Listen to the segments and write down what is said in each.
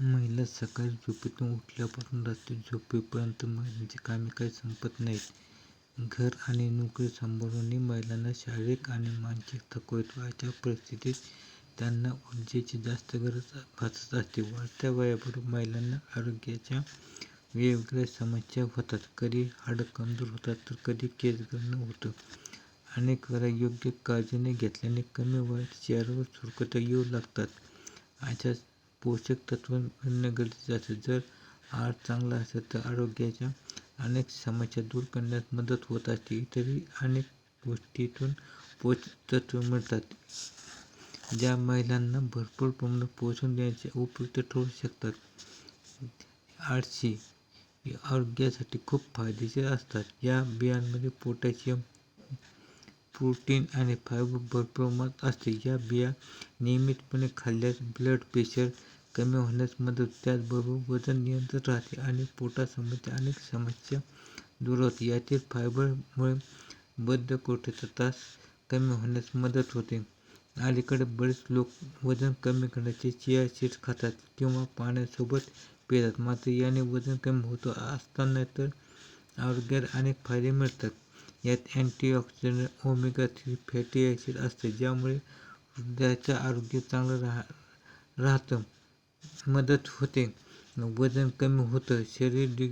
महिला सकाळी झोपेतून उठल्यापासून रात्री झोपेपर्यंत महिलांची कामे काही संपत नाहीत. घर आणि नोकरी सांभाळूनही महिलांना शारीरिक आणि मानसिक थकवा येतो. अशा परिस्थितीत त्यांना ऊर्जेची जास्त गरज भासत असते. वाढत्या वयाबरोबर महिलांना आरोग्याच्या वेगवेगळ्या समस्या होतात. कधी हाडं कमजोर होतात तर कधी केस गळणं होतं. अनेक वेळा योग्य काळजी न घेतल्याने कमी वयात चेहऱ्यावर सुरकुत्या येऊ लागतात. अशा पोषक तत्वांचे मिळणे गरजेचे असते. जर आहार चांगला असेल तर आरोग्याच्या अनेक समस्या दूर करण्यास मदत होत असते. इतरही अनेक गोष्टीतून पोषक तत्व मिळतात, ज्या महिलांना भरपूर प्रमाणात पोषण देण्याचे उपयुक्त ठरू शकतात. आळशी आरोग्यासाठी खूप फायदेशीर असतात. या बियांमध्ये पोटॅशियम, प्रोटीन आणि फायबर भरपूर प्रमाणात असते. या बिया नियमितपणे खाल्ल्यास ब्लड प्रेशर कमी होण्यास मदत त्याचबरोबर वजन नियंत्रित राहते आणि पोटासंबंधी अनेक समस्या दूर होते यातील फायबरमुळे बद्धकोष्ठता, त्रास कमी होण्यास मदत होते. अलीकडे बरेच लोक वजन कमी करण्याचे चिया सीड्स खातात किंवा पाण्यासोबत पितात. मात्र याने वजन कमी होतो असताना तर आरोग्याला अनेक फायदे मिळतात. यात antioxidant omega three fatty acid असते ज्यामुळे हृदयाचं आरोग्य चांगलं राह राहतं मदत होते. वजन कमी होतं, शरीर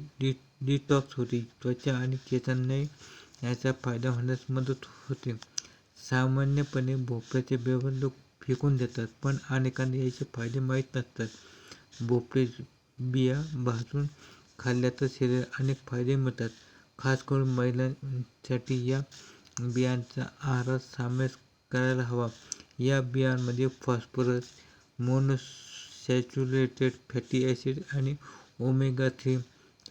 डिटॉक्स होते, त्वचा आणि केसांनाही याचा फायदा होण्यास मदत होते. सामान्यपणे भोपळ्याचे बिया लोक फेकून देतात, पण अनेकांना याचे फायदे माहीत नसतात. भोपळ्याच्या बिया भाजून खाल्ल्या तर शरीराला अनेक फायदे मिळतात. खासकरून महिलांसाठी या बियांचा आहारात समावेश करायला हवा. या बियांमध्ये फॉस्फरस, मोनोसॅच्युरेटेड फॅटी ॲसिड आणि ओमेगा थ्री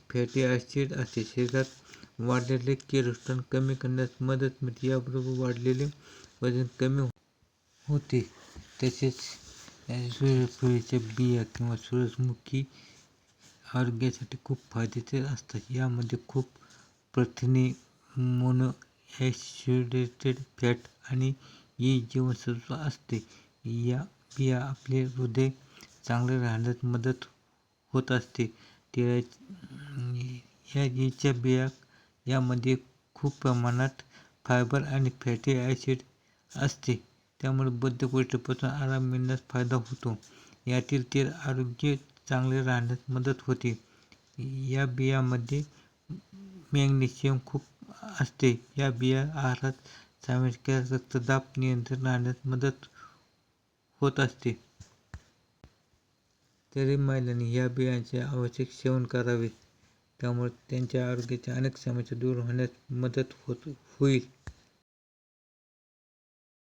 फॅटी ॲसिड असते. शरीरात वाढलेले कोलेस्टेरॉल कमी करण्यास मदत मिळते. याबरोबर वाढलेले वजन कमी होते. तसेच सूर्यफुलाच्या बिया किंवा सूरजमुखी आरोग्यासाठी खूप फायदेशीर असतात. यामध्ये खूप प्रथिने, मोनोअनसॅच्युरेटेड फॅट आणि ई जीवनसत्व असते. या बिया आपले हृदय चांगले राहण्यास मदत होत असते. तिळाच्या बिया यामध्ये खूप प्रमाणात फायबर आणि फॅटी ॲसिड असते, त्यामुळे बद्धकोष्ठतेपासून आराम मिळण्यास फायदा होतो. यातील तेल आरोग्य चांगले राहण्यास मदत होते. या बियांमध्ये मॅग्नेशियम खूप असते. या बिया आहारात सामील केल्यास रक्तदाब नियंत्रणात राहण्यास मदत होत असते. तरी महिलांनी या बियांचे आवश्यक सेवन करावे. त्यामुळे त्यांच्या आरोग्याच्या अनेक समस्या दूर होण्यास मदत होईल.